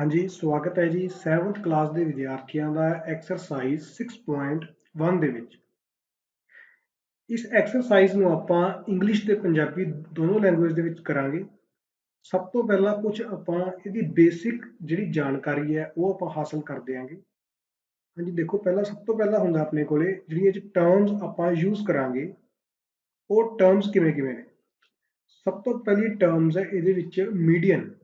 ਹਾਂਜੀ, ਸਵਾਗਤ ਹੈ ਜੀ 7th ਕਲਾਸ ਦੇ ਵਿਦਿਆਰਥੀਆਂ ਦਾ ਐਕਸਰਸਾਈਜ਼ 6.1 ਦੇ ਵਿੱਚ। ਇਸ ਐਕਸਰਸਾਈਜ਼ ਨੂੰ ਆਪਾਂ ਇੰਗਲਿਸ਼ ਤੇ ਪੰਜਾਬੀ ਦੋਨੋਂ ਲੈਂਗੁਏਜ ਦੇ ਵਿੱਚ ਕਰਾਂਗੇ। ਸਭ ਤੋਂ ਪਹਿਲਾਂ ਕੁਝ ਆਪਾਂ ਇਹਦੀ ਬੇਸਿਕ ਜਿਹੜੀ ਜਾਣਕਾਰੀ ਹੈ, ਉਹ ਆਪਾਂ ਹਾਸਲ ਕਰ ਦਿਆਂਗੇ। ਹਾਂਜੀ, ਦੇਖੋ ਪਹਿਲਾਂ ਸਭ ਤੋਂ ਪਹਿਲਾਂ ਹੁੰਦਾ ਆਪਣੇ ਕੋਲੇ ਜਿਹੜੀਆਂ ਇਹ ਟਰਮਸ ਆਪਾਂ ਯੂਜ਼ ਕਰਾਂਗੇ, ਉਹ ਟਰਮਸ ਕਿਵੇਂ ਕਿਵੇਂ ਨੇ? ਸਭ ਤੋਂ ਪਹਿਲੀ ਟਰਮਸ ਹੈ ਇਹਦੇ ਵਿੱਚ ਮੀਡੀਅਨ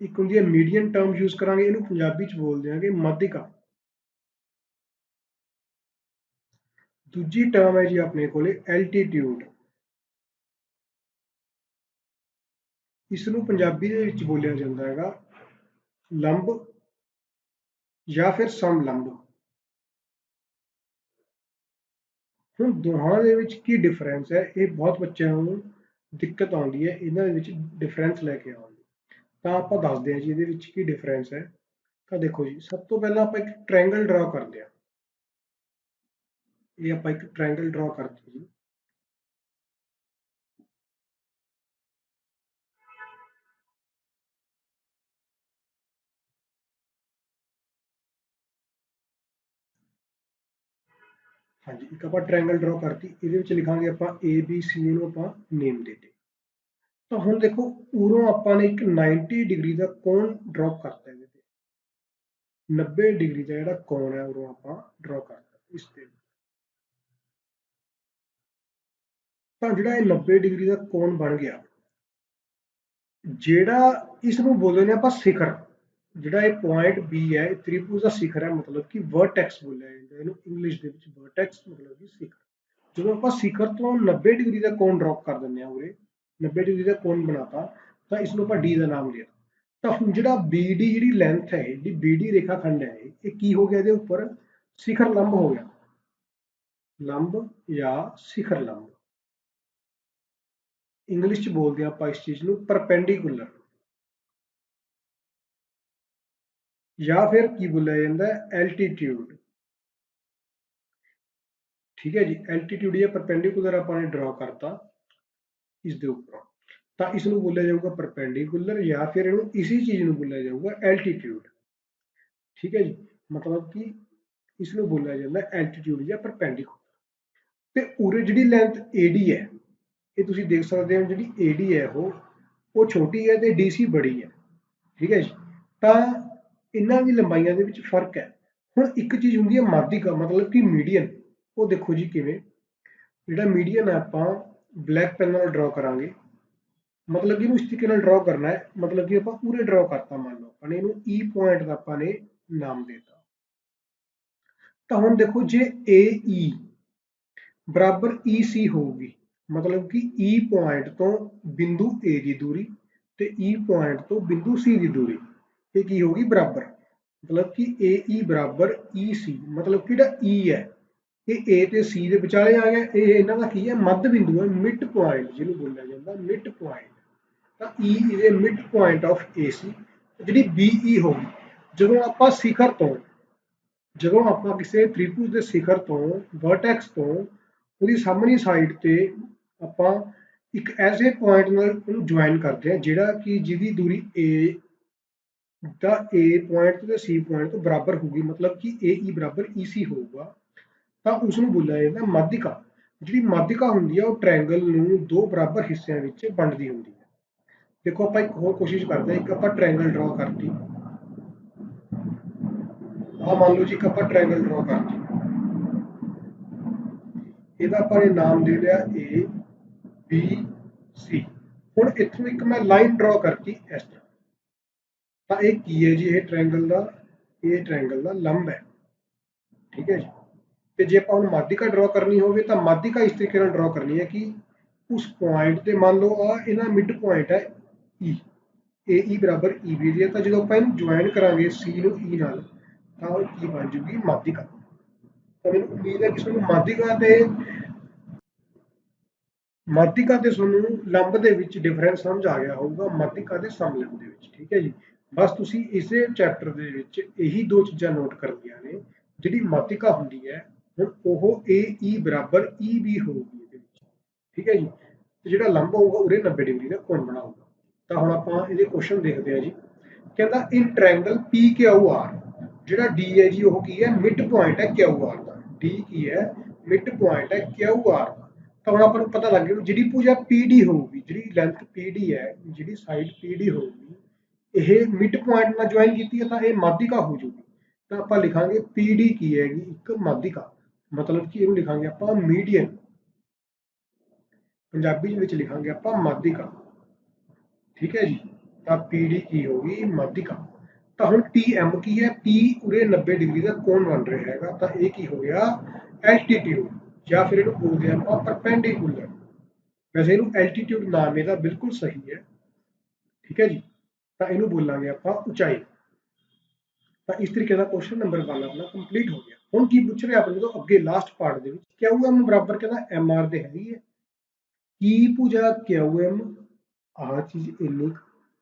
ਇੱਕ ਹੁੰਦੀ ਹੈ ਮੀਡੀਅਨ ਟਰਮ ਯੂਜ਼ ਕਰਾਂਗੇ, ਇਹਨੂੰ ਪੰਜਾਬੀ ਚ ਬੋਲ ਦਿਆਂਗੇ ਮਾਧਿਕਾ। ਦੂਜੀ ਟਰਮ ਹੈ ਜੀ ਆਪਣੇ ਕੋਲੇ ਐਲਟੀਟਿਊਡ ਇਸ ਨੂੰ ਪੰਜਾਬੀ ਦੇ ਵਿੱਚ ਬੋਲਿਆ ਜਾਂਦਾ ਹੈਗਾ ਲੰਬ ਜਾਂ ਫਿਰ ਸਮਲੰਬ। ਹੁਣ ਦੋਹਾਂ ਦੇ ਵਿੱਚ ਕੀ ਡਿਫਰੈਂਸ ਹੈ? ਇਹ ਬਹੁਤ ਬੱਚਿਆਂ ਨੂੰ ਦਿੱਕਤ ਆਉਂਦੀ ਹੈ, ਇਹਨਾਂ ਦੇ ਵਿੱਚ ਡਿਫਰੈਂਸ ਲੈ ਕੇ ਆਉਣ ਤਾਂ ਆਪਾਂ ਦੱਸਦੇ ਹਾਂ ਜੀ ਇਹਦੇ ਵਿੱਚ ਕੀ ਡਿਫਰੈਂਸ ਹੈ। ਤਾਂ ਦੇਖੋ ਜੀ, ਸਭ ਤੋਂ ਪਹਿਲਾਂ ਆਪਾਂ ਇੱਕ ਟ੍ਰਾਇੰਗਲ ਡਰਾ ਕਰਦੇ ਹਾਂ। ਇਹ ਆਪਾਂ ਇੱਕ ਟ੍ਰਾਇੰਗਲ ਡਰਾ ਕਰਦੇ ਜੀ। ਹਾਂਜੀ, ਇੱਕ ਆਪਾਂ ਟ੍ਰਾਇੰਗਲ ਡਰਾ ਕਰਤੀ। ਇਹਦੇ ਵਿੱਚ ਲਿਖਾਂਗੇ ਆਪਾਂ A, B, C ਨੂੰ ਆਪਾਂ ਨੇਮ ਦੇ ਦੇ ਤਾਂ ਹੁਣ ਦੇਖੋ, ਉਰੋਂ ਆਪਾਂ ਨੇ ਇੱਕ 90 ਡਿਗਰੀ ਦਾ ਕੋਣ ਡਰਾਪ ਕਰਤਾ ਇਹਦੇ ਤੇ। 90 ਡਿਗਰੀ ਦਾ ਜਿਹੜਾ ਕੋਣ ਹੈ, ਉਰੋਂ ਆਪਾਂ ਡਰਾ ਕਰਤਾ ਇਸ ਤੇ। ਤਾਂ ਜਿਹੜਾ ਇਹ 90 ਡਿਗਰੀ ਦਾ ਕੋਣ ਬਣ ਗਿਆ, ਜਿਹੜਾ ਇਸ ਨੂੰ ਬੋਲਦੇ ਨੇ ਆਪਾਂ ਸਿਖਰ। ਜਿਹੜਾ ਇਹ ਪੁਆਇੰਟ B ਹੈ, ਇਹ ਤ੍ਰਿਭੁਜ ਦਾ ਸਿਖਰ ਹੈ, ਮਤਲਬ ਕਿ ਵਰਟੈਕਸ ਬੋਲਿਆ ਜਾਂਦਾ ਇਹਨੂੰ ਇੰਗਲਿਸ਼ ਦੇ ਵਿੱਚ ਵਰਟੈਕਸ ਮਤਲਬ ਕਿ ਸਿਖਰ। ਜਦੋਂ ਆਪਾਂ ਸਿਖਰ ਤੋਂ 90 ਡਿਗਰੀ ਦਾ ਕੋਣ ਡਰਾਪ ਕਰ ਦਿੰਦੇ ਹਾਂ ਉਰੇ 90 ਡਿਗਰੀ ਦਾ ਕੋਣ ਬਣਾਤਾ, ਤਾਂ ਇਸ ਨੂੰ ਆਪਾਂ D ਦਾ ਨਾਮ ਲਿਆ। ਤਾਂ ਹੁਣ ਜਿਹੜਾ BD ਜਿਹੜੀ ਲੈਂਥ ਹੈ, ਜਿਹੜੀ BD ਰੇਖਾ ਖੰਡ ਹੈ, ਇਹ ਕੀ ਹੋ ਗਿਆ ਇਹਦੇ ਉੱਪਰ? ਸਿਖਰ ਲੰਬ ਹੋ ਗਿਆ। ਲੰਬ ਜਾਂ ਸਿਖਰ ਲੰਬ। ਇੰਗਲਿਸ਼ ਚ ਬੋਲਦੇ ਆਪਾਂ ਇਸ ਚੀਜ਼ ਨੂੰ ਪਰਪੈਂਡੀਕੂਲਰ ਜਾਂ ਫਿਰ ਕੀ ਬੋਲਿਆ ਜਾਂਦਾ ਐਲਟੀਟਿਊਡ ਠੀਕ ਹੈ ਜੀ ਐਲਟੀਟਿਊਡ ਜਾਂ ਪਰਪੈਂਡੀਕੂਲਰ ਆਪਾਂ ਨੇ ਡਰਾ ਕਰਤਾ। ਇਸ ਦੇ ਉੱਪਰ। ਤਾਂ ਇਸ ਨੂੰ ਬੋਲਿਆ ਜਾਊਗਾ ਪਰਪੈਂਡੀਕੂਲਰ ਜਾਂ ਫਿਰ ਇਹਨੂੰ ਇਸੇ ਚੀਜ਼ ਨੂੰ ਬੋਲਿਆ ਜਾਊਗਾ ਐਲਟੀਟਿਊਡ ਠੀਕ ਹੈ ਜੀ? ਮਤਲਬ ਕਿ ਇਸ ਨੂੰ ਬੋਲਿਆ ਜਾਂਦਾ ਐਲਟੀਟਿਊਡ ਜਾਂ ਪਰਪੈਂਡੀਕੂਲਰ ਤੇ ਉਰੇ ਜਿਹੜੀ ਲੈਂਥ AD ਹੈ, ਇਹ ਤੁਸੀਂ ਦੇਖ ਸਕਦੇ ਹੋ ਜਿਹੜੀ AD ਹੈ ਉਹ ਉਹ ਛੋਟੀ ਹੈ ਤੇ DC ਬੜੀ ਹੈ। ਠੀਕ ਹੈ ਜੀ? ਤਾਂ ਇਹਨਾਂ ਦੀ ਲੰਬਾਈਆਂ ਦੇ ਵਿੱਚ ਫ਼ਰਕ ਹੈ। ਹੁਣ ਇੱਕ ਚੀਜ਼ ਹੁੰਦੀ ਹੈ ਮਾਧਿਕਾ, ਮਤਲਬ ਕਿ ਮੀਡੀਅਨ ਉਹ ਦੇਖੋ ਜੀ ਕਿਵੇਂ? ਜਿਹੜਾ ਮੀਡੀਅਨ ਹੈ ਆਪਾਂ ਬਲੈਕ ਪੈਨ ਨਾਲ ਡਰਾ ਕਰਾਂਗੇ। ਮਤਲਬ ਕਿ ਇਹਨੂੰ ਇਸ ਤਰੀਕੇ ਨਾਲ ਡਰਾ ਕਰਨਾ ਹੈ, ਮਤਲਬ ਕਿ ਆਪਾਂ ਪੂਰੇ ਡਰਾ ਕਰਤਾ ਮੰਨ ਲਓ। ਆਪਾਂ ਨੇ ਇਹਨੂੰ E ਪੁਆਇੰਟ ਦਾ ਆਪਾਂ ਨੇ ਨਾਮ ਦੇਤਾ। ਤਾਂ ਹੁਣ ਦੇਖੋ ਜੇ AE ਬਰਾਬਰ EC ਹੋਊਗੀ, ਮਤਲਬ ਕਿ E ਪੁਆਇੰਟ ਤੋਂ ਬਿੰਦੂ A ਦੀ ਦੂਰੀ ਤੇ E ਪੁਆਇੰਟ ਤੋਂ ਬਿੰਦੂ C ਦੀ ਦੂਰੀ, ਇਹ ਕੀ ਹੋਗੀ ਬਰਾਬਰ। ਮਤਲਬ ਕਿ AE ਬਰਾਬਰ EC ਮਤਲਬ ਕਿ ਜਿਹੜਾ E ਹੈ ਇਹ A ਤੇ C ਦੇ ਵਿਚਾਲੇ ਆ ਗਿਆ, ਇਹ ਇਹਨਾਂ ਦਾ ਕੀ ਹੈ? ਮੱਧ ਬਿੰਦੂ ਹੈ ਮਿਡ ਪੁਆਇੰਟ ਜਿਹਨੂੰ ਬੋਲਿਆ ਜਾਂਦਾ ਮਿਡ ਪੁਆਇੰਟ ਤਾਂ E is a mid point of AC ਜਿਹੜੀ BE ਹੋਗੀ ਜਦੋਂ ਆਪਾਂ ਸਿਖਰ ਤੋਂ, ਜਦੋਂ ਆਪਾਂ ਕਿਸੇ ਤ੍ਰਿਭੁਜ ਦੇ ਸਿਖਰ ਤੋਂ ਵਰਟੈਕਸ ਤੋਂ, ਉਹਦੀ ਸਾਹਮਣੀ ਸਾਈਡ ਤੇ ਆਪਾਂ ਇੱਕ ਐਸੇ ਪੁਆਇੰਟ ਨਾਲ ਉਹਨੂੰ ਜੁਆਇਨ ਕਰਦੇ ਹਾਂ, ਜਿਹੜਾ ਕਿ ਜਿਹਦੀ ਦੂਰੀ A ਦਾ A ਪੁਆਇੰਟ ਤੇ C ਪੁਆਇੰਟ ਤੋਂ ਬਰਾਬਰ ਹੋਊਗੀ। ਮਤਲਬ ਕਿ AE ਬਰਾਬਰ EC ਹੋਊਗਾ। ਤਾਂ ਉਸ ਨੂੰ ਬੋਲਿਆ ਜਾਂਦਾ ਮਾਧਿਕਾ। ਜਿਹੜੀ ਮਾਧਿਕਾ ਹੁੰਦੀ ਹੈ ਉਹ ਟ੍ਰਾਇੰਗਲ ਨੂੰ ਦੋ ਬਰਾਬਰ ਹਿੱਸਿਆਂ ਵਿੱਚ ਵੰਡਦੀ ਹੁੰਦੀ ਹੈ ਦੇਖੋ, ਆਪਾਂ ਇੱਕ ਹੋਰ ਕੋਸ਼ਿਸ਼ ਕਰਦੇ ਹਾਂ, ਇੱਕ ਆਪਾਂ ਟ੍ਰਾਇੰਗਲ ਡਰਾ ਕਰਤੀ। ਆ ਮੰਨ ਲਓ ਜੀ, ਇੱਕ ਆਪਾਂ ਟ੍ਰਾਇੰਗਲ ਡਰਾ ਕਰਤੀ। ਇਹਦਾ ਆਪਾਂ ਨੇ ਨਾਮ ਦੇ ਲਿਆ A, B, C ਹੁਣ ਇੱਥੋਂ ਇੱਕ ਮੈਂ ਲਾਈਨ ਡਰਾ ਕਰਤੀ ਇਸ ਤਰ੍ਹਾਂ। ਤਾਂ ਇਹ ਕੀ ਹੈ ਜੀ? ਇਹ ਟ੍ਰਾਇੰਗਲ ਦਾ, ਇਹ ਟ੍ਰਾਇੰਗਲ ਦਾ ਲੰਬ ਹੈ। ਠੀਕ ਹੈ ਜੀ? ਤੇ ਜੇ ਆਪਾਂ ਹੁਣ ਮਾਧਿਕਾ ਡਰਾ ਕਰਨੀ ਹੋਵੇ ਤਾਂ ਮਾਧਿਕਾ ਇਸ ਤਰੀਕੇ ਨਾਲ ਡਰਾ ਕਰਨੀ ਹੈ ਕਿ ਉਸ ਪੁਆਇੰਟ ਤੇ ਮੰਨ ਲਓ ਆ ਇਹਨਾਂ ਮਿਡ ਪੁਆਇੰਟ ਹੈ E AE ਬਰਾਬਰ EB ਦੀ ਤਾਂ ਜਦੋਂ ਆਪਾਂ ਇਹਨੂੰ ਜੁਆਇਨ ਕਰਾਂਗੇ C ਨੂੰ E ਨਾਲ, ਤਾਂ ਉਹ ਕੀ ਬਣ ਜੂਗੀ ਮਾਧਿਕਾ। ਤਾਂ ਮੈਨੂੰ ਉਮੀਦ ਹੈ ਕਿ ਤੁਹਾਨੂੰ ਮਾਧਿਕਾ ਤੇ ਮਾਤਿਕਾ ਤੇ ਤੁਹਾਨੂੰ ਲੰਬ ਦੇ ਵਿੱਚ ਡਿਫਰੈਂਸ ਸਮਝ ਆ ਗਿਆ ਹੋਊਗਾ ਮਾਤਿਕਾ ਤੇ ਸਮਲੰਬ ਦੇ ਵਿੱਚ, ਠੀਕ ਹੈ ਜੀ? ਬਸ ਤੁਸੀਂ ਇਸੇ ਚੈਪਟਰ ਦੇ ਵਿੱਚ ਇਹੀ ਦੋ ਚੀਜ਼ਾਂ ਨੋਟ ਕਰਨੀਆਂ ਨੇ, ਜਿਹੜੀ ਮਾਤਿਕਾ ਹੁੰਦੀ ਹੈ ਹੁਣ ਉਹ AE ਬਰਾਬਰ e ਈ ਬੀ ਹੋਊਗੀ ਇਹਦੇ ਵਿੱਚ। ਠੀਕ ਹੈ ਜੀ? ਤੇ ਜਿਹੜਾ ਲੰਬ ਹੋਊਗਾ, ਉਹਦੇ 90 ਡਿਗਰੀ ਦਾ ਕੋਣ ਬਣਾਊਗਾ। ਤਾਂ ਹੁਣ ਆਪਾਂ ਇਹਦੇ ਕੁਐਸਚਨ ਦੇਖਦੇ ਹਾਂ ਜੀ। ਕਹਿੰਦਾ ਇਨ ਟ੍ਰਾਇੰਗਲ PQR ਜਿਹੜਾ D ਹੈ ਜੀ, ਉਹ ਕੀ ਹੈ? ਮਿਡ ਪੁਆਇੰਟ ਹੈ QR ਦਾ D ਕੀ ਹੈ? ਮਿਡ ਪੁਆਇੰਟ ਹੈ QR ਦਾ ਤਾਂ ਹੁਣ ਆਪਾਂ ਨੂੰ ਪਤਾ ਲੱਗ ਗਿਆ ਜਿਹੜੀ ਭੁਜਾ PD ਹੋਊਗੀ, ਜਿਹੜੀ ਲੈਂਥ PD ਹੈ, ਜਿਹੜੀ ਸਾਈਡ PD ਹੋਊਗੀ, ਇਹ ਮਿਡ ਪੁਆਇੰਟ ਨਾਲ ਜੁਆਇਨ ਕੀਤੀ ਹੈ, ਤਾਂ ਇਹ ਮਾਧਿਕਾ ਹੋ ਜਾਊਗੀ। ਤਾਂ ਆਪਾਂ ਲਿਖਾਂਗੇ PD ਕੀ ਹੈਗੀ? ਇੱਕ ਮਾਧਿਕਾ। ਮਤਲਬ ਕਿ ਇਹਨੂੰ ਲਿਖਾਂਗੇ ਆਪਾਂ ਮੀਡੀਅਨ ਪੰਜਾਬੀ ਵਿੱਚ ਲਿਖਾਂਗੇ ਆਪਾਂ ਮਾਧਿਕਾ। ਠੀਕ ਹੈ ਜੀ? ਤਾਂ PD ਕੀ ਹੋਗੀ ਮਾਧਿਕਾ। ਤਾਂ ਹੁਣ TM ਕੀ ਹੈ? P ਉਰੇ 90 ਡਿਗਰੀ ਦਾ ਕੋਣ ਬਣ ਰਿਹਾ ਹੈਗਾ? ਤਾਂ ਇਹ ਕੀ ਹੋ ਗਿਆ? ਐਲਟੀਟਿਊਡ। ਜਾਂ ਫਿਰ ਇਹਨੂੰ ਬੋਲਦੇ ਆਪਾਂ ਪਰਪੈਂਡੀਕੂਲਰ। ਵੈਸੇ ਇਹਨੂੰ ਐਲਟੀਟਿਊਡ ਨਾਮ ਇਹਦਾ ਬਿਲਕੁਲ ਸਹੀ ਹੈ। ਠੀਕ ਹੈ ਜੀ? ਤਾਂ ਇਹਨੂੰ ਬੋਲਾਂਗੇ ਆਪਾਂ ਉਚਾਈ। ਤਾਂ ਇਸ ਤਰੀਕੇ ਦਾ ਕੁਐਸਚਨ ਨੰਬਰ 1 ਆਪਣਾ ਕੰਪਲੀਟ ਹੋ ਗਿਆ। ਹੁਣ ਕੀ ਪੁੱਛ ਰਿਹਾ ਆਪਣੇ ਤੋਂ ਅੱਗੇ ਲਾਸਟ ਪਾਰਟ ਦੇ ਵਿੱਚ? QM ਬਰਾਬਰ ਕਹਿੰਦਾ ਐਮ ਆਰ ਦੇ ਹੈਗੀ ਹੈ ਕੀ ਪੂਜਾ QM ਆਹ ਚੀਜ਼ ਇੰਨੀ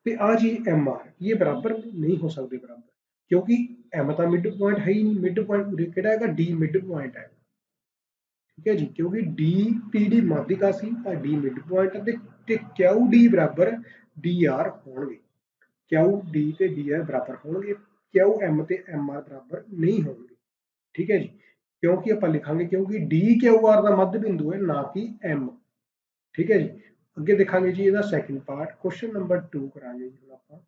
ਤੇ ਆ ਚੀਜ਼ ਆਰ। ਇਹ ਬਰਾਬਰ ਨਹੀਂ ਹੋ ਸਕਦੇ ਬਰਾਬਰ। ਕਿਉਂਕਿ M ਤਾਂ ਮਿਡ ਪੁਆਇੰਟ ਹੈ ਹੀ ਨਹੀਂ। ਮਿਡ ਪੁਆਇੰਟ ਕਿਹੜਾ ਹੈਗਾ? ਡੀ ਮਿਡ ਪੁਆਇੰਟ ਹੈ। ਠੀਕ ਹੈ ਜੀ? ਕਿਉਂਕਿ D PD ਮਾਧਿਕਾ ਸੀ, ਤਾਂ ਡੀ ਮਿਡ ਪੁਆਇੰਟ ਤੇ ਤੇ QD ਬਰਾਬਰ DR ਹੋਣਗੇ। QD ਤੇ ਆਰ ਬਰਾਬਰ ਹੋਣਗੇ। QM ਤੇ ਆਰ ਬਰਾਬਰ ਨਹੀਂ ਹੋਣਗੇ। ਠੀਕ ਹੈ ਜੀ? ਕਿਉਂਕਿ ਆਪਾਂ ਲਿਖਾਂਗੇ, ਕਿਉਂਕਿ D QR ਦਾ ਮੱਧ ਬਿੰਦੂ ਹੈ, ਨਾ ਕਿ M ਠੀਕ ਹੈ ਜੀ? ਅੱਗੇ ਦੇਖਾਂਗੇ ਜੀ ਇਹਦਾ ਸੈਕਿੰਡ ਪਾਰਟ ਕੁਐਸਚਨ ਨੰਬਰ 2 ਕਰਾਂਗੇ ਜੀ ਹੁਣ ਆਪਾਂ।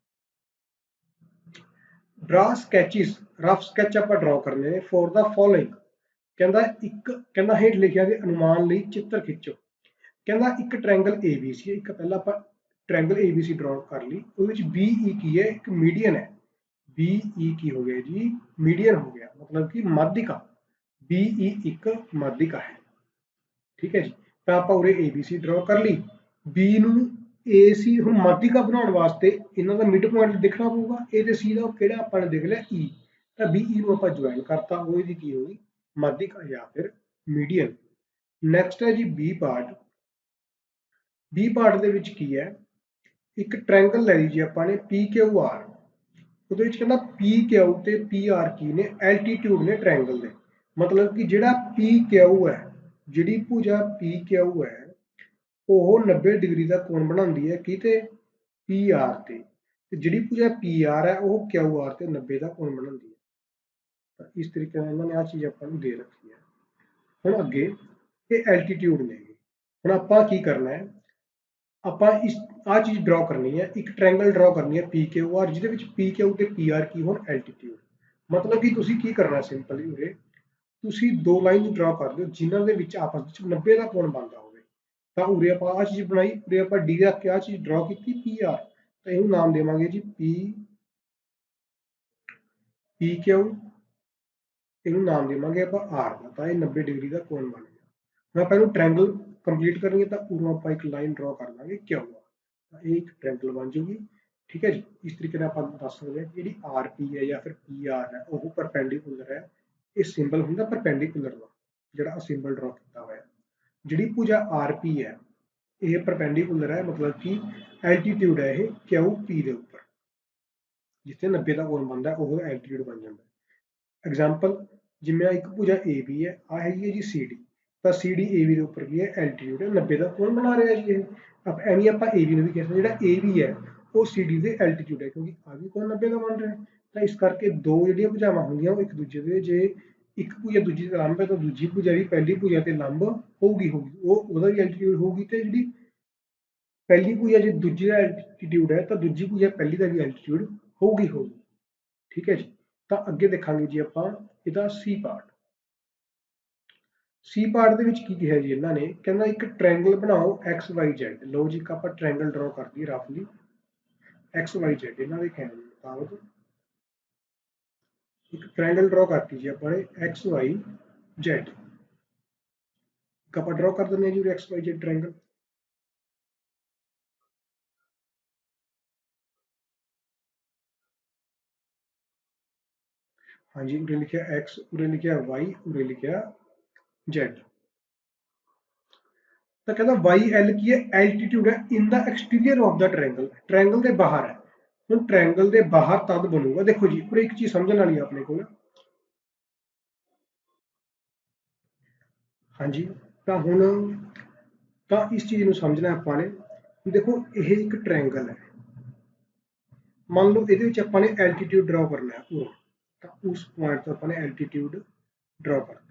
ਡਰਾ ਸਕੈਚਸ ਰਫ ਸਕੈਚ ਆਪਾਂ ਡਰਾ ਕਰਨੇ ਨੇ ਫॉर ਦਾ ਫੋਲੋਇੰਗ ਕਹਿੰਦਾ ਇੱਕ, ਕਹਿੰਦਾ ਹੇਠ ਲਿਖਿਆ ਦੇ ਅਨੁਮਾਨ ਲਈ ਚਿੱਤਰ ਖਿੱਚੋ। ਕਹਿੰਦਾ ਇੱਕ ਟ੍ਰਾਇੰਗਲ ABC ਇੱਕ ਪਹਿਲਾਂ ਆਪਾਂ ਟ੍ਰਾਇੰਗਲ ABC ਡਰਾ ਕਰ ਲਈ, ਉਹਦੇ ਵਿੱਚ BE ਕੀ ਹੈ, ਇੱਕ ਮੀਡੀਅਨ ਹੈ। BE ਕੀ ਹੋ ਗਿਆ ਜੀ? ਮੀਡੀਅਨ ਹੋ ਗਿਆ, ਮਤਲਬ ਕਿ ਮਾਧਿਕਾ। BE ਇੱਕ ਮਾਧਿਕਾ ਹੈ। ਠੀਕ ਹੈ ਜੀ? ਤਾਂ ਆਪਾਂ ਉਰੇ ABC ਡਰਾ ਕਰ ਲਈ। B ਨੂੰ AC ਹੁਣ ਮਾਧਿਕਾ ਬਣਾਉਣ ਵਾਸਤੇ ਇਹਨਾਂ ਦਾ ਮਿਡ ਪੁਆਇੰਟ ਦੇਖਣਾ ਪਊਗਾ। A ਤੇ C ਦਾ ਕਿਹੜਾ ਆਪਾਂ ਨੇ ਦੇਖ ਲਿਆ? E ਤਾਂ BE ਨੂੰ ਆਪਾਂ ਜੁਆਇਨ ਕਰਤਾ, ਉਹ ਇਹਦੀ ਕੀ ਹੋਗੀ ਮਾਧਿਕਾ ਜਾਂ ਫਿਰ ਮੀਡੀਅਨ ਨੈਕਸਟ ਹੈ ਜੀ B ਪਾਰਟ B ਪਾਰਟ ਦੇ ਵਿੱਚ ਕੀ ਹੈ? ਇੱਕ ਟ੍ਰਾਇੰਗਲ ਲੈ ਲਈ ਜੀ ਆਪਾਂ ਨੇ PQR ਉਹਦੇ ਵਿੱਚ ਕਹਿੰਦਾ PQ ਤੇ PR ਕੀ ਨੇ ਐਲਟੀਟਿਊਡ ਨੇ ਟ੍ਰਾਇੰਗਲ ਦੇ। ਮਤਲਬ ਕਿ ਜਿਹੜਾ PQ ਹੈ, ਜਿਹੜੀ ਭੁਜਾ PQ ਹੈ, ਉਹ 90 ਡਿਗਰੀ ਦਾ ਕੋਣ ਬਣਾਉਂਦੀ ਹੈ ਕਿਤੇ PR ਤੇ। ਤੇ ਜਿਹੜੀ ਭੁਜਾ PR ਹੈ, ਉਹ QR ਤੇ 90 ਦਾ ਕੋਣ ਬਣਾਉਂਦੀ ਹੈ। ਤਾਂ ਇਸ ਤਰੀਕੇ ਨਾਲ ਇਹਨਾਂ ਨੇ ਆ ਚੀਜ਼ ਆਪਾਂ ਨੂੰ ਦੇ ਰੱਖੀ ਹੈ। ਹੁਣ ਅੱਗੇ ਇਹ ਐਲਟੀਟਿਊਡ ਨੇ। ਹੁਣ ਆਪਾਂ ਕੀ ਕਰਨਾ ਹੈ? ਆਪਾਂ ਇਸ ਆ ਚੀਜ਼ ਡਰਾ ਕਰਨੀ ਹੈ, ਇੱਕ ਟ੍ਰਾਇੰਗਲ ਡਰਾ ਕਰਨੀ ਹੈ PQR ਜਿਹਦੇ ਵਿੱਚ PQ ਤੇ PR ਕੀ ਹੋਣ ਐਲਟੀਟਿਊਡ ਮਤਲਬ ਕਿ ਤੁਸੀਂ ਕੀ ਕਰਨਾ ਸਿੰਪਲੀ ਉਰੇ? ਤੁਸੀਂ ਦੋ ਲਾਈਨ ਡਰਾ ਕਰ ਦਿਓ, ਜਿਨ੍ਹਾਂ ਦੇ ਵਿੱਚ ਆਪਸ ਵਿੱਚ 90 ਦਾ ਕੋਣ ਬਣਦਾ ਹੋਵੇ। ਤਾਂ ਉਰੇ ਆਪਾਂ ਆ ਚੀਜ਼ ਬਣਾਈ, ਉਰੇ ਆਪਾਂ D ਦਾ ਕਿਆ ਚੀਜ਼ ਡਰਾ ਕੀਤੀ PR ਤਾਂ ਇਹਨੂੰ ਨਾਮ ਦੇਵਾਂਗੇ ਜੀ P PQ ਇਹਨੂੰ ਨਾਮ ਦੇਵਾਂਗੇ ਆਪਾਂ R ਦਾ, ਤਾਂ ਇਹ 90 ਡਿਗਰੀ ਦਾ ਕੋਣ ਬਣ ਗਿਆ। ਹੁਣ ਆਪਾਂ ਇਹਨੂੰ ਟ੍ਰਾਇੰਗਲ ਕੰਪਲੀਟ ਕਰਨੀ ਹੈ, ਤਾਂ ਉਰੋਂ ਆਪਾਂ ਇੱਕ ਲਾਈਨ ਡਰਾ ਕਰ ਲਾਂਗੇ ਕਿਉਂ ਤਾਂ ਇਹ ਇੱਕ ਟ੍ਰਾਇੰਗਲ ਬਣ ਜਾਊਗੀ। ਠੀਕ ਹੈ ਜੀ? ਇਸ ਤਰੀਕੇ ਨਾਲ ਆਪਾਂ ਦੱਸ ਸਕਦੇ ਹਾਂ ਜਿਹੜੀ RP ਹੈ ਜਾਂ ਫਿਰ PR ਹੈ, ਉਹ ਪਰਪੈਂਡੀਕੂਲਰ ਹੈ। ਇਹ ਸਿੰਬਲ ਹੁੰਦਾ ਪਰਪੈਂਡੀਕੂਲਰ ਦਾ, ਜਿਹੜਾ ਆ ਸਿੰਬਲ ਡਰਾ ਕੀਤਾ ਹੋਇਆ। ਜਿਹੜੀ ਭੁਜਾ RP ਹੈ, ਇਹ ਪਰਪੈਂਡੀਕੂਲਰ ਹੈ, ਮਤਲਬ ਕਿ ਐਲਟੀਟਿਊਡ ਹੈ ਇਹ QP ਦੇ ਉੱਪਰ। ਜਿੱਥੇ 90 ਦਾ ਕੋਣ ਬਣਦਾ, ਉਹ ਐਲਟੀਟਿਊਡ ਬਣ ਜਾਂਦਾ ਐਗਜ਼ਾਮਪਲ ਜਿਵੇਂ ਇੱਕ ਭੁਜਾ AB ਹੈ ਆ ਹੈਗੀ ਹੈ ਜੀ CD ਤਾਂ CD AB ਦੇ ਉੱਪਰ ਕੀ ਹੈ ਐਲਟੀਟਿਊਡ ਹੈ 90 ਦਾ, ਕੋਣ ਬਣਾ ਰਿਹਾ ਜੀ ਇਹ? ਆਪ ਐਵੇਂ ਆਪਾਂ AB ਨੂੰ ਵੀ ਕਹਿ ਸਕਦੇ ਜਿਹੜਾ AB ਹੈ, ਉਹ CD ਦੇ ਐਲਟੀਟਿਊਡ ਹੈ, ਕਿਉਂਕਿ ਆ ਵੀ ਕੋਣ 90 ਦਾ ਬਣ ਰਿਹਾ? ਤਾਂ ਇਸ ਕਰਕੇ ਦੋ ਜਿਹੜੀਆਂ ਭੁਜਾਵਾਂ ਹੁੰਦੀਆਂ, ਉਹ ਇੱਕ ਦੂਜੇ ਦੇ ਜੇ ਇੱਕ ਭੁਜਾ ਦੂਜੀ ਤੇ ਲੰਬ ਹੈ, ਤਾਂ ਦੂਜੀ ਭੁਜਾ ਵੀ ਪਹਿਲੀ ਭੁਜਾ ਤੇ ਲੰਬ ਹੋਊਗੀ ਹੋਊਗੀ, ਉਹ ਉਹਦਾ ਵੀ ਐਲਟੀਟਿਊਡ ਹੋਊਗੀ ਤੇ ਜਿਹੜੀ ਪਹਿਲੀ ਭੁਜਾ ਜੇ ਦੂਜੀ ਦਾ ਐਲਟੀਟਿਊਡ ਹੈ, ਤਾਂ ਦੂਜੀ ਭੁਜਾ ਪਹਿਲੀ ਦਾ ਵੀ ਐਲਟੀਟਿਊਡ ਹੋਊਗੀ ਹੋਊਗੀ। ਠੀਕ ਹੈ ਜੀ? ਤਾਂ ਅੱਗੇ ਦੇਖਾਂਗੇ ਜੀ ਆਪਾਂ ਇਹਦਾ ਸੀ ਪਾਰਟ ਸੀ ਪਾਰਟ ਦੇ ਵਿੱਚ ਕੀ ਕਿਹਾ ਜੀ ਇਹਨਾਂ ਨੇ? ਕਹਿੰਦਾ ਇੱਕ ਟ੍ਰਾਇੰਗਲ ਬਣਾਓ ਐਕਸ ਵਾਈ z ਲਓ ਜੀ ਆਪਾਂ ਟ੍ਰਾਇੰਗਲ ਡਰਾ ਕਰ ਦਈਏ ਰਫਲੀ ਐਕਸ ਵਾਈ z, ਇਹਨਾਂ ਦੇ ਕਹਿਣ ਮੁਤਾਬਕ। ਇੱਕ ਟ੍ਰਾਇੰਗਲ ਡਰਾ ਕਰਤੀ ਜੀ ਆਪਾਂ ਨੇ x, y, z ਆਪਾਂ ਡਰਾ ਕਰ ਦਿੰਦੇ ਹਾਂ ਜੀ ਐਕਸ ਵਾਈ ਜੈਡ ਟ੍ਰਾਇੰਗਲ ਹਾਂਜੀ, ਉਰੇ ਲਿਖਿਆ x, ਉਰੇ ਲਿਖਿਆ y, ਉਰੇ ਲਿਖਿਆ z ਤਾਂ ਕਹਿੰਦਾ YL ਕੀ ਹੈ? ਐਲਟੀਟਿਊਡ ਹੈ। In the exterior of the triangle triangle ਦੇ ਬਾਹਰ ਹੈ। ਹੁਣ ਟ੍ਰਾਇੰਗਲ ਦੇ ਬਾਹਰ ਤਦ ਬਣੂਗਾ। ਦੇਖੋ ਜੀ ਉਰੇ ਇੱਕ ਚੀਜ਼ ਸਮਝਣ ਵਾਲੀ ਆਪਣੇ ਕੋਲ। ਹਾਂਜੀ, ਤਾਂ ਹੁਣ ਤਾਂ ਇਸ ਚੀਜ਼ ਨੂੰ ਸਮਝਣਾ ਆਪਾਂ ਨੇ। ਦੇਖੋ, ਇਹ ਇੱਕ ਟ੍ਰਾਇੰਗਲ ਹੈ। ਮੰਨ ਲਓ ਇਹਦੇ ਵਿੱਚ ਆਪਾਂ ਨੇ ਐਲਟੀਟਿਊਡ ਡਰਾ ਕਰਨਾ ਹੈ। ਉਹ ਤਾਂ ਉਸ ਪੁਆਇੰਟ ਤੋਂ ਆਪਾਂ ਨੇ ਐਲਟੀਟਿਊਡ ਡਰਾ ਕਰਨਾ।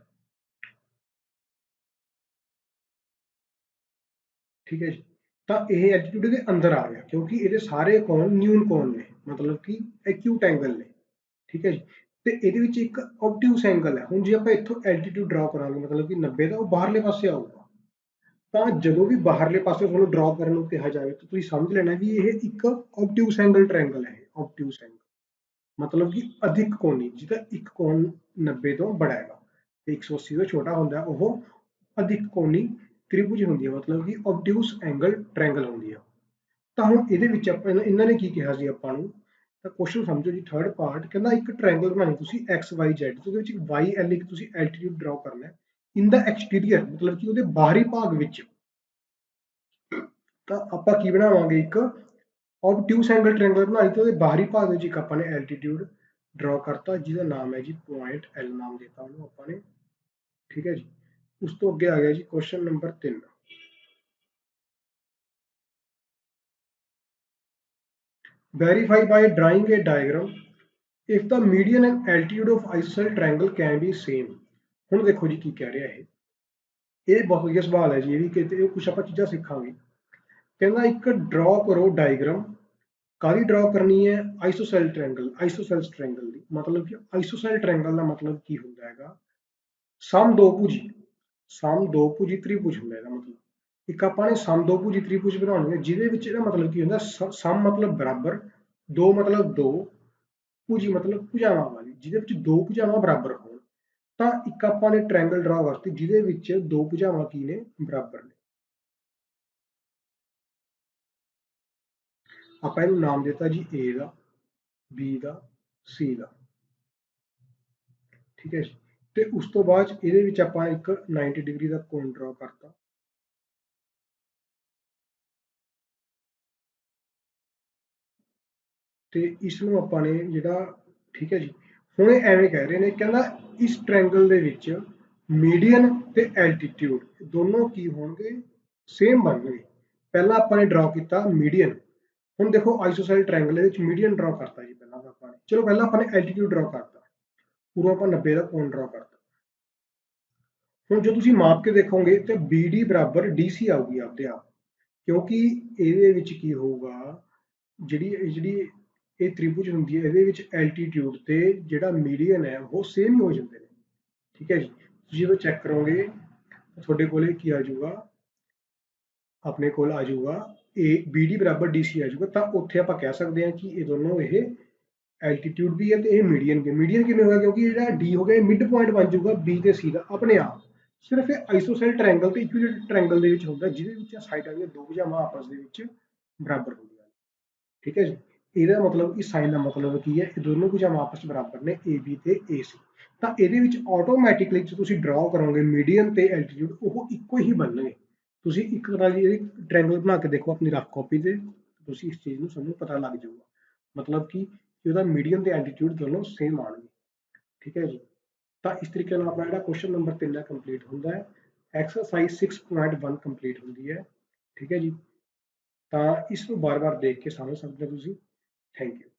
ਠੀਕ ਹੈ ਜੀ। ਤਾਂ ਇਹ ਐਲਟੀਟਿਊਡ ਦੇ ਅੰਦਰ ਆ ਗਿਆ ਕਿਉਂਕਿ ਇਹਦੇ ਸਾਰੇ ਕੋਣ ਨਿਊਨ ਕੋਣ ਨੇ, ਮਤਲਬ ਕਿ ਐਕਿਊਟ ਐਂਗਲ ਨੇ। ਠੀਕ ਹੈ ਜੀ। ਤੇ ਇਹਦੇ ਵਿੱਚ ਇੱਕ ਆਬਟਿਊਸ ਐਂਗਲ ਹੈ। ਹੁਣ ਜੇ ਆਪਾਂ ਇੱਥੋਂ ਐਲਟੀਟਿਊਡ ਡਰਾ ਕਰਾਂਗੇ, ਮਤਲਬ ਕਿ 90 ਦਾ, ਉਹ ਬਾਹਰਲੇ ਪਾਸੇ ਆਊਗਾ। ਤਾਂ ਜਦੋਂ ਵੀ ਬਾਹਰਲੇ ਪਾਸੇ ਤੁਹਾਨੂੰ ਡਰਾ ਕਰਨ ਨੂੰ ਕਿਹਾ ਜਾਵੇ, ਤਾਂ ਤੁਸੀਂ ਸਮਝ ਲੈਣਾ ਵੀ ਇਹ ਇੱਕ ਆਬਟਿਊਸ ਐਂਗਲ ਟ੍ਰਾਇੰਗਲ ਹੈ ਆਬਟਿਊਸ ਐਂਗਲ ਮਤਲਬ ਕਿ ਅਧਿਕ ਕੋਣੀ ਜਿਹਦਾ ਇੱਕ ਕੋਣ 90 ਤੋਂ ਬੜਾ ਹੈਗਾ। ਤੇ 180 ਤੋਂ ਛੋਟਾ ਹੁੰਦਾ, ਉਹ ਅਧਿਕ ਕੋਣੀ ਤ੍ਰਿਭੁਜ ਹੁੰਦੀ ਹੈ ਮਤਲਬ ਕਿ ਆਬਟਿਊਸ ਐਂਗਲ ਟ੍ਰਾਇੰਗਲ ਹੁੰਦੀ ਹੈ ਤਾਂ ਹੁਣ ਇਹਦੇ ਵਿੱਚ ਆਪਾਂ ਇਹਨਾਂ ਨੇ ਕੀ ਕਿਹਾ ਸੀ ਆਪਾਂ ਨੂੰ? ਤਾਂ ਕੁਐਸਚਨ ਸਮਝੋ ਜੀ ਥਰਡ ਪਾਰਟ ਕਹਿੰਦਾ ਇੱਕ ਟ੍ਰਾਇੰਗਲ ਬਣਾਣੀ ਤੁਸੀਂ x, y, z, ਤੇ ਉਹਦੇ ਵਿੱਚ y ਇੱਕ ਤੁਸੀਂ ਐਲਟੀਟਿਊਡ ਡਰਾ ਕਰਨਾ। ਹੈ ਇਨ ਦਾ ਐਕਸਟੀਰੀਅਰ ਮਤਲਬ ਕਿ ਉਹਦੇ ਬਾਹਰੀ ਭਾਗ ਵਿੱਚ। ਤਾਂ ਆਪਾਂ ਕੀ ਬਣਾਵਾਂਗੇ ਇੱਕ ਆਬਟਿਊਸ ਐਂਗਲ ਟ੍ਰਾਇੰਗਲ ਬਣਾਈ ਤੇ ਉਹਦੇ ਬਾਹਰੀ ਭਾਗ ਵਿੱਚ ਇੱਕ ਆਪਾਂ ਨੇ ਐਲਟੀਟਿਊਡ ਡਰਾ ਕਰਤਾ, ਜਿਹਦਾ ਨਾਮ ਹੈ ਜੀ ਪੁਆਇੰਟ L ਨਾਮ ਦਿੱਤਾ ਉਹਨੂੰ ਆਪਾਂ ਨੇ। ਠੀਕ ਹੈ ਜੀ। ਉਸ ਤੋਂ ਅੱਗੇ ਆ ਗਿਆ ਜੀ question number 3 verify by drawing a diagram, if the median and altitude of isosceles triangle can be same ਹੁਣ ਦੇਖੋ ਜੀ ਕੀ ਕਹਿ ਰਿਹਾ ਇਹ। ਇਹ ਬਹੁਤ ਵਧੀਆ ਸਵਾਲ ਹੈ ਜੀ, ਇਹ ਵੀ ਕਿਤੇ ਕੁਝ ਆਪਾਂ ਚੀਜ਼ਾਂ ਸਿੱਖਾਂਗੇ। ਕਹਿੰਦਾ ਇੱਕ ਡਰਾ ਕਰੋ ਡਾਇਗਰਾਮ ਕਾਹਦੀ ਡਰਾ ਕਰਨੀ ਹੈ? ਆਈਸੋਸੈਲ ਟ੍ਰਾਇੰਗਲ ਆਈਸੋਸੈਲਸ ਟ੍ਰਾਇੰਗਲ ਦੀ। ਮਤਲਬ ਕਿ ਆਈਸੋਸੈਲ ਟ੍ਰਾਇੰਗਲ ਦਾ ਮਤਲਬ ਕੀ ਹੁੰਦਾ ਹੈਗਾ? ਸਮ ਦੋ ਭੁਜੀ ਸਮ ਦੋ ਤ੍ਰਿਭੁਜ ਹੁੰਦਾ ਇਹਦਾ ਮਤਲਬ। ਇੱਕ ਆਪਾਂ ਨੇ ਸਮ ਤ੍ਰਿਭੁਜ ਬਣਾਉਣੀ ਹੈ, ਜਿਹਦੇ ਵਿੱਚ ਇਹਦਾ ਮਤਲਬ ਕੀ ਹੁੰਦਾ ਸਮ ਮਤਲਬ ਬਰਾਬਰ, ਦੋ ਮਤਲਬ ਦੋ, ਭੁਜੀ ਮਤਲਬ ਭੁਜਾਵਾਂ ਵਾਲੀ। ਜਿਹਦੇ ਵਿੱਚ ਦੋ ਭੁਜਾਵਾਂ ਬਰਾਬਰ ਹੋਣ, ਤਾਂ ਇੱਕ ਆਪਾਂ ਨੇ ਟ੍ਰਾਇੰਗਲ ਡਰਾ ਕਰਤੀ ਜਿਹਦੇ ਵਿੱਚ ਦੋ ਭੁਜਾਵਾਂ ਕੀ ਨੇ? ਬਰਾਬਰ ਨੇ। ਆਪਾਂ ਇਹਨੂੰ ਨਾਮ ਦਿੱਤਾ ਜੀ A the, B the, C ਦਾ। ਠੀਕ ਹੈ ਜੀ। ਤੇ ਉਸ ਤੋਂ ਬਾਅਦ ਇਹਦੇ ਵਿੱਚ ਆਪਾਂ ਇੱਕ 90 ਡਿਗਰੀ ਦਾ ਕੋਣ ਡਰਾ ਕਰਤਾ। ਤੇ ਇਸ ਨੂੰ ਆਪਾਂ ਨੇ ਜਿਹੜਾ, ਠੀਕ ਹੈ ਜੀ, ਹੁਣ ਇਹ ਐਵੇਂ ਕਹਿ ਰਹੇ ਨੇ, ਕਹਿੰਦਾ ਇਸ ਟ੍ਰਾਇੰਗਲ ਦੇ ਵਿੱਚ ਮੀਡੀਅਨ ਤੇ ਐਲਟੀਟਿਊਡ ਦੋਨੋਂ ਕੀ ਹੋਣਗੇ? ਸੇਮ ਬਣਨਗੇ। ਪਹਿਲਾਂ ਆਪਾਂ ਨੇ ਡਰਾ ਕੀਤਾ ਮੀਡੀਅਨ ਹੁਣ ਦੇਖੋ ਆਈਸੋਸੈਲ ਟ੍ਰਾਇੰਗਲ ਦੇ ਵਿੱਚ ਮੀਡੀਅਨ ਡਰਾ ਕਰਤਾ ਜੀ ਪਹਿਲਾਂ ਆਪਾਂ ਨੇ। ਚਲੋ ਪਹਿਲਾਂ ਆਪਾਂ ਨੇ ਐਲਟੀਟਿਊਡ ਡਰਾ ਕਰਤਾ। ਪੂਰਾ ਆਪਾਂ 90 ਦਾ ਕੋਣ ਡਰਾ ਕਰਤਾ ਹੁਣ ਜੇ ਤੁਸੀਂ ਮਾਪ ਕੇ ਦੇਖੋਗੇ ਤੇ BD ਬਰਾਬਰ DC ਆਊਗੀ ਆਪਦੇ ਆਪ। ਕਿਉਂਕਿ ਇਹਦੇ ਵਿੱਚ ਕੀ ਹੋਊਗਾ, ਜਿਹੜੀ ਜਿਹੜੀ ਇਹ ਤ੍ਰਿਭੁਜ ਹੁੰਦੀ ਹੈ, ਇਹਦੇ ਵਿੱਚ ਐਲਟੀਟਿਊਡ ਤੇ ਜਿਹੜਾ ਮੀਡੀਅਨ ਹੈ, ਉਹ ਸੇਮ ਹੀ ਹੋ ਜਾਂਦੇ ਨੇ। ਠੀਕ ਹੈ ਜੀ? ਤੁਸੀਂ ਜਦੋਂ ਚੈੱਕ ਕਰੋਗੇ, ਤਾਂ ਤੁਹਾਡੇ ਕੋਲੇ ਕੀ ਆ ਜਾਊਗਾ? ਆਪਣੇ ਕੋਲ ਆ ਜਾਊਗਾ, ਇਹ BD ਬਰਾਬਰ DC ਆ ਜਾਊਗਾ, ਤਾਂ ਉੱਥੇ ਆਪਾਂ ਕਹਿ ਸਕਦੇ ਹਾਂ ਕਿ ਇਹ ਦੋਨੋਂ ਇਹ ਐਲਟੀਟਿਊਡ ਵੀ ਹੈ ਤੇ ਇਹ ਮੀਡੀਅਨ ਵੀ ਮੀਡੀਅਨ ਕਿਵੇਂ ਹੋਇਆ? ਕਿਉਂਕਿ ਜਿਹੜਾ D ਹੋ ਗਿਆ ਮਿਡ ਪੁਆਇੰਟ ਬਣ ਜਾਊਗਾ B ਤੇ C ਦਾ, ਆਪਣੇ ਆਪ। ਸਿਰਫ ਇਹ ਆਈਸੋਸੈਲ ਟ੍ਰਾਇੰਗਲ ਤੇ ਇਕੁਇਲੈਟਰ ਟ੍ਰਾਇੰਗਲ ਦੇ ਵਿੱਚ ਹੁੰਦਾ ਜਿਹਦੇ ਵਿੱਚ ਸਾਈਡਾਂ ਦੀਆਂ ਦੋ ਭੁਜਾਵਾਂ ਆਪਸ ਦੇ ਵਿੱਚ ਬਰਾਬਰ ਹੁੰਦੀਆਂ ਨੇ। ਠੀਕ ਹੈ ਜੀ? ਇਹਦਾ ਮਤਲਬ, ਇਸ ਸਾਈਨ ਦਾ ਮਤਲਬ ਕੀ ਹੈ? ਇਹ ਦੋਨੋਂ ਭੁਜਾਵਾਂ ਆਪਸ ਵਿੱਚ ਬਰਾਬਰ ਨੇ AB ਤੇ AC ਤਾਂ ਇਹਦੇ ਵਿੱਚ ਆਟੋਮੈਟਿਕਲੀ ਜੇ ਤੁਸੀਂ ਡਰਾ ਕਰੋਗੇ ਮੀਡੀਅਨ ਤੇ ਐਲਟੀਟਿਊਡ ਉਹ ਇੱਕੋ ਹੀ ਬਣਨਗੇ। ਤੁਸੀਂ ਇੱਕ ਤਰ੍ਹਾਂ ਦੀ ਇਹਦੀ ਟ੍ਰਾਇੰਗਲ ਬਣਾ ਕੇ ਦੇਖੋ, ਆਪਣੀ ਰਫ ਕਾਪੀ ਤੇ। ਤੁਸੀਂ ਇਸ ਚੀਜ਼ ਨੂੰ ਸਾਨੂੰ ਪਤਾ ਲੱਗ ਜਾਊਗਾ। ਮਤਲਬ ਕਿ ਉਹਦਾ ਮੀਡੀਅਮ ਤੇ ਐਲਟੀਟਿਊਡ ਦੋਨੋਂ ਸੇਮ ਆਣਗੇ ਠੀਕ ਹੈ ਜੀ? ਤਾਂ ਇਸ ਤਰੀਕੇ ਨਾਲ ਆਪਣਾ ਜਿਹੜਾ ਕੁਐਸਚਨ ਨੰਬਰ 3 ਹੈ ਕੰਪਲੀਟ ਹੁੰਦਾ ਹੈ। ਐਕਸਰਸਾਈਜ਼ 6.1 ਕੰਪਲੀਟ ਹੁੰਦੀ ਹੈ। ਠੀਕ ਹੈ ਜੀ? ਤਾਂ ਇਸ ਨੂੰ ਬਾਰ-ਬਾਰ ਦੇਖ ਕੇ ਸਮਝ ਸਕਦੇ ਹੋ ਤੁਸੀਂ। Thank you